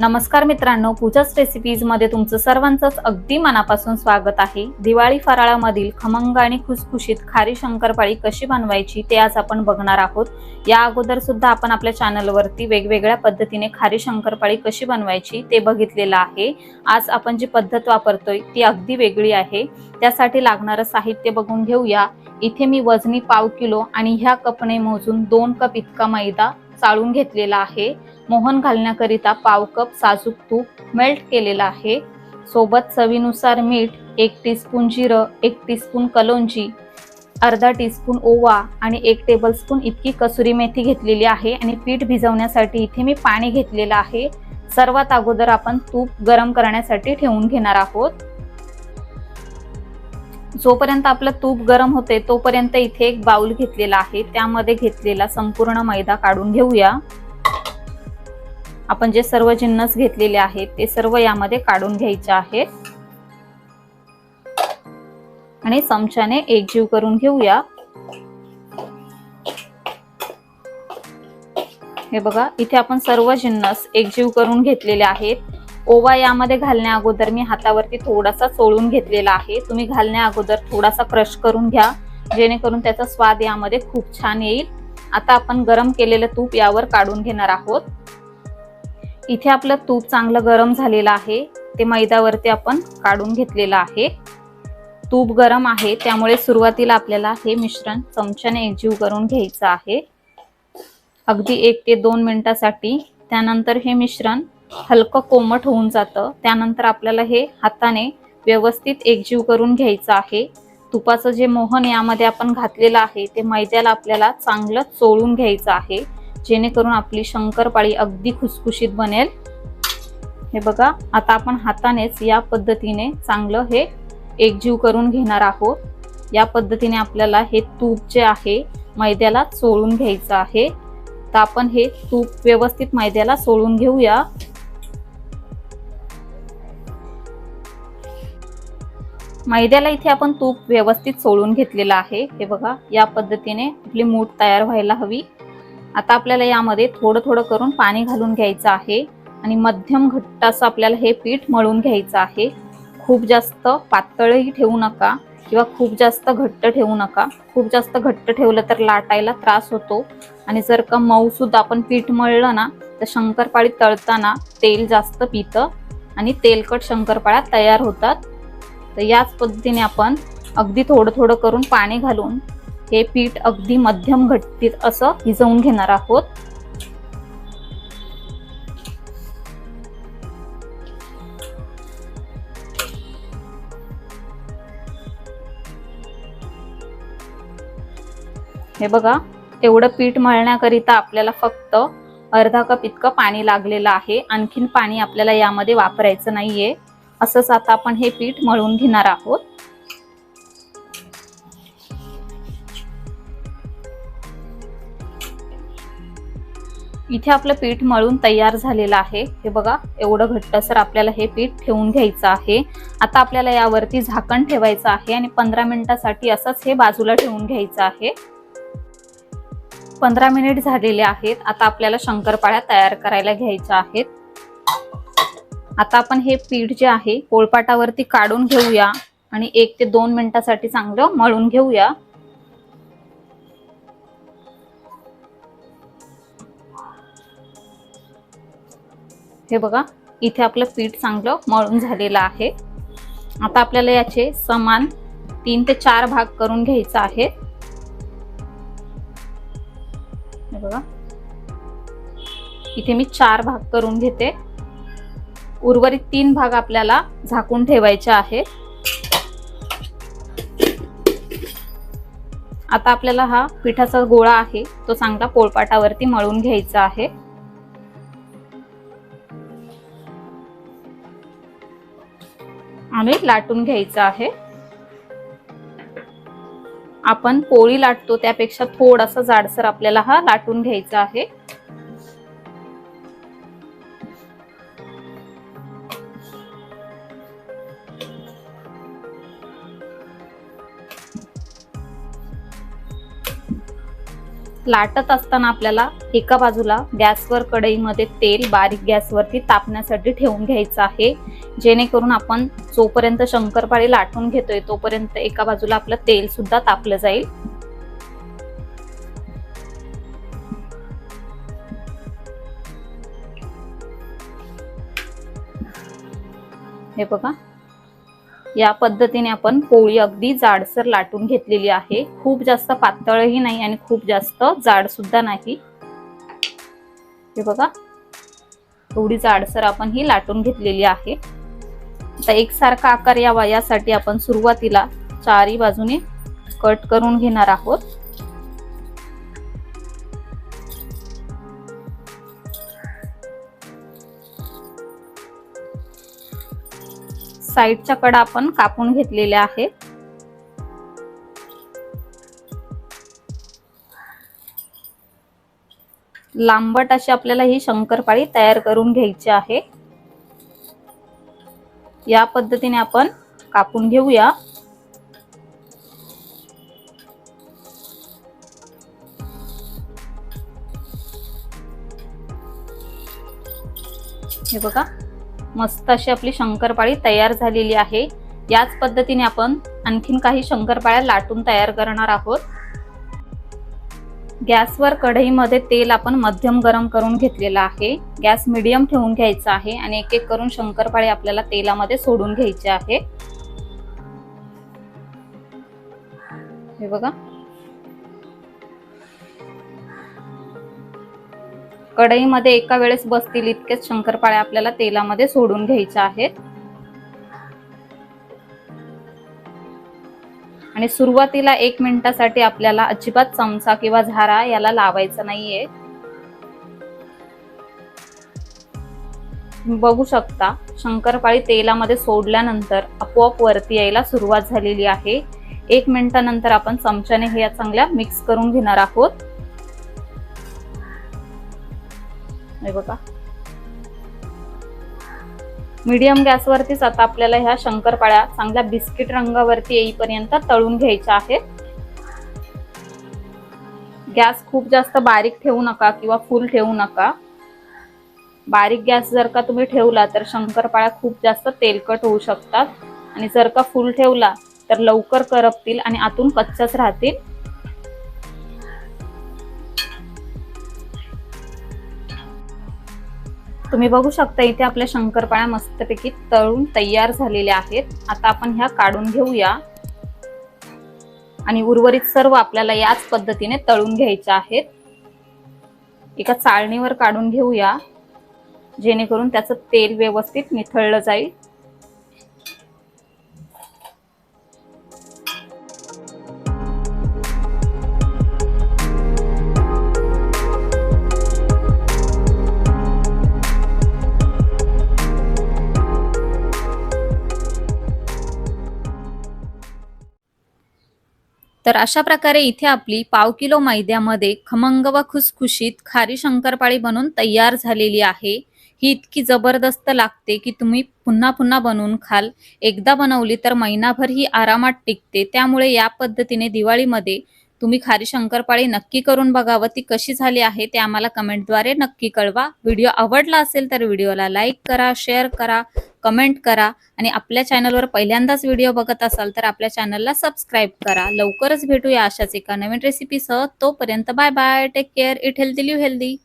नमस्कार मित्रांनो पूजाच रेसिपीजमध्ये तुमचं सर्वांचंच अगदी मनापासून स्वागत आहे. दिवाळी फराळामधील खमंग आणि खुसखुशीत खारी शंकरपाळी कशी बनवायची ते आज आपण बघणार आहोत. या अगोदर सुद्धा आपण आपल्या चॅनलवरती वेगवेगळ्या पद्धतीने खारी शंकरपाळी कशी बनवायची ते बघितलेलं आहे. आज आपण जी पद्धत वापरतोय ती अगदी वेगळी आहे. त्यासाठी लागणारं साहित्य बघून घेऊया. इथे मी वजनी पाव किलो आणि ह्या कपने मोजून दोन कप इतका मैदा चाळून घेतलेला आहे. मोहन घालण्याकरिता पाव कप साजूक तूप मेल्ट केलेला आहे. सोबत चवीनुसार मीठ एक टीस्पून जिरं एक टीस्पून कलोंजी अर्धा टीस्पून ओवा आणि एक टेबलस्पून इतकी कसुरी मेथी घेतलेली आहे आणि पीठ भिजवण्यासाठी इथे मी पाणी घेतलेलं आहे. सर्वात अगोदर आपण तूप गरम करण्यासाठी ठेवून घेणार आहोत. जोपर्यंत आपलं तूप गरम होते तोपर्यंत इथे एक बाउल घेतलेला आहे. त्यामध्ये घेतलेला संपूर्ण मैदा काढून घेऊया. आपण जे सर्व जिन्नस घेतलेले आहेत ते सर्व यामध्ये काढून घ्यायचे आहेत. आणि चमच्याने एकजीव करून घेऊया. हे बघा इथे आपण सर्व जिन्नस एकजीव करून घेतलेले आहेत. ओवा यामध्ये घालण्या अगोदर मी हातावरती थोडासा चोळून घेतलेला आहे. तुम्ही घालण्या अगोदर थोडासा क्रश करून घ्या जेणेकरून त्याचा स्वाद यामध्ये खूप छान येईल. आता आपण गरम केलेलं तूप यावर काढून घेणार आहोत. इथे आपलं तूप चांगलं गरम झालेलं आहे. ते मैद्यावरती आपण काढून घेतलेलं आहे. तूप गरम आहे त्यामुळे सुरुवातीला आपल्याला हे मिश्रण चमच्याने एकजीव करून घ्यायचं आहे. अगदी एक ते दोन मिनिटासाठी. त्यानंतर हे मिश्रण हलकं कोमट होऊन जातं. त्यानंतर आपल्याला हे हाताने व्यवस्थित एकजीव करून घ्यायचं आहे. तुपाचं जे मोहन यामध्ये आपण घातलेलं आहे ते मैद्याला आपल्याला चांगलं चोळून घ्यायचं आहे. जेणेकरून आपली शंकरपाळी अगदी खुसखुशीत बनेल. हे बघा आता आपण हातानेच या पद्धतीने चांगलं हे एकजीव करून घेणार आहोत. या पद्धतीने आपल्याला हे तूप जे आहे मैद्याला चोळून घ्यायचं आहे. तर आपण हे तूप व्यवस्थित मैद्याला सोळून घेऊया. मैद्याला इथे आपण तूप व्यवस्थित सोळून घेतलेलं आहे. हे बघा या पद्धतीने आपली मूठ तयार व्हायला हवी. आता आपल्याला यामध्ये थोडं थोडं करून पाणी घालून घ्यायचं आहे आणि मध्यम घट्ट असं आपल्याला हे पीठ मळून घ्यायचं आहे. खूप जास्त पातळही ठेवू नका किंवा खूप जास्त घट्ट ठेवू नका. खूप जास्त घट्ट ठेवलं तर लाटायला त्रास होतो आणि जर का मऊसुद्धा आपण पीठ मळलं ना तर शंकरपाळी तळताना तेल जास्त पितं आणि तेलकट शंकरपाळ्या तयार होतात. तर याच पद्धतीने आपण अगदी थोडं थोडं करून पाणी घालून हे पीठ अगदी मध्यम घट्टीत असं भिजवून घेणार आहोत. हे बघा एवढं पीठ मळण्याकरिता आपल्याला फक्त अर्धा कप इतकं पाणी लागलेलं आहे. आणखीन पाणी आपल्याला यामध्ये वापरायचं नाहीये. असंच आता आपण हे पीठ मळून घेणार आहोत. इथे आपलं पीठ मळून तयार झालेलं आहे. हे बघा एवढं घट्टसर आपल्याला हे पीठ ठेवून घ्यायचं आहे. आता आपल्याला यावरती झाकण ठेवायचं आहे आणि पंधरा मिनिटासाठी असंच हे बाजूला ठेवून घ्यायचं आहे. पंधरा मिनिट झालेले आहेत. आता आपल्याला शंकरपाळ्या तयार करायला घ्यायच्या आहेत. आता आपण हे पीठ जे आहे पोळपाटावरती काढून घेऊया आणि एक ते दोन मिनिटासाठी चांगलं मळून घेऊया. हे बघा इथे आपलं पीठ चांगलं मळून झालेलं आहे. आता आपल्याला याचे समान तीन ते चार भाग करून घ्यायचा आहे. हे बघा. इथे मी चार भाग करून घेते. उर्वरित तीन भाग आपल्याला झाकून ठेवायचे आहे. आता आपल्याला हा पिठाचा गोळा आहे तो चांगला पोळपाटावरती मळून घ्यायचा आहे. आणि लाटून घ्यायचं आहे. आपण पोळी लाटतो त्यापेक्षा थोडासा जाडसर आपल्याला हा लाटून घ्यायचा आहे. लाटत असताना आपल्याला एका बाजूला गॅसवर कढईमध्ये तेल बारीक गॅसवरती तापण्यासाठी ठेवून घ्यायचं आहे. जेणेकरून आपण जोपर्यंत शंकरपाळी लाटून घेतोय तोपर्यंत एका बाजूला आपलं तेल सुद्धा तापलं जाईल. हे बघा. या पद्धतीने आपण पोळी अगदी जाडसर लाटून घेतलेली आहे. खूप जास्त पातळही नाही आणि खूप जास्त जाड सुद्धा नाही. हे बघा. थोडी जाडसर आपण ही लाटून घेतलेली आहे. आता एकसारखा आकार यावा यासाठी आपण सुरुवातीला चारी बाजूने कट करून घेणार आहोत. साईडच्या कडा आपण कापून घेतलेल्या आहेत लांबट अशी आपल्याला ही शंकरपाळी तयार करून घ्यायची आहे. या पद्धतीने आपण कापून घेऊया. हे बघा. मस्त अशी आपली शंकरपाळी तयार झालेली आहे. याच पद्धतीने आपण आणखीन काही शंकरपाळ्या लाटून तयार करणार आहोत. गॅसवर कढईमध्ये तेल आपण मध्यम गरम करून घेतलेलं आहे. गॅस मिडियम ठेवून घ्यायचा आहे आणि एक एक करून शंकरपाळे आपल्याला तेलामध्ये सोडून घ्यायचे आहे. हे बघा. कढईमध्ये एका वेळेस बसतील इतकेच शंकरपाळ्या आपल्याला तेलामध्ये सोडून घ्यायच्या आहेत. आणि सुरुवातीला एक मिनिटासाठी आपल्याला अजिबात चमचा किंवा झारा याला लावायचा नाहीये. बघू शकता शंकरपाळी तेलामध्ये सोडल्यानंतर आपोआप वरती यायला सुरुवात झालेली आहे. एक मिनिटानंतर आपण चमच्याने हे चांगल्या मिक्स करून घेणार आहोत. हे बघा. मीडियम गॅसवरतीच आता आपल्याला ह्या शंकरपाळ्या चांगल्या बिस्किट रंगावरती येईपर्यंत तळून घ्यायच्या आहेत. गॅस खूप जास्त बारीक ठेवू नका किंवा फुल ठेवू नका. बारीक गॅस जर का तुम्ही ठेवला तर शंकरपाळ्या खूप जास्त तेलकट होऊ शकतात. आणि जर का फुल ठेवला तर लवकर करपतील आणि आतून कच्च्याच राहतील. तुम्ही बघू शकता इथे आपल्या शंकरपाळ्या मस्तपैकी तळून तयार झालेल्या आहेत. आता आपण ह्या काढून घेऊया. आणि उर्वरित सर्व आपल्याला याच पद्धतीने तळून घ्यायच्या आहेत. एका चाळणीवर काढून घेऊया. जेणेकरून त्याचं तेल व्यवस्थित निथळलं जाईल. तर अशा प्रकारे इथे आपली पाव किलो मैद्यामध्ये खमंग व खुसखुशीत खारी शंकरपाळी बनवून तयार झालेली आहे. ही इतकी जबरदस्त लागते की तुम्ही पुन्हा पुन्हा बनवून खाल. एकदा बनवली तर महिनाभर ही आरामात टिकते. त्यामुळे या पद्धतीने दिवाळीमध्ये तुम्ही खारी शंकरपाळी नक्की करून बघावं. ती कशी झाली आहे ते आम्हाला कमेंटद्वारे नक्की कळवा. व्हिडिओ आवडला असेल तर व्हिडिओला लाईक करा शेअर करा कमेंट करा आणि आपल्या चॅनलवर पहिल्यांदाच व्हिडिओ बघत असाल तर आपल्या चॅनलला सबस्क्राईब करा. लवकरच भेटूया अशाच एका नवीन रेसिपीसह तोपर्यंत bye bye. Take care eat healthy live healthy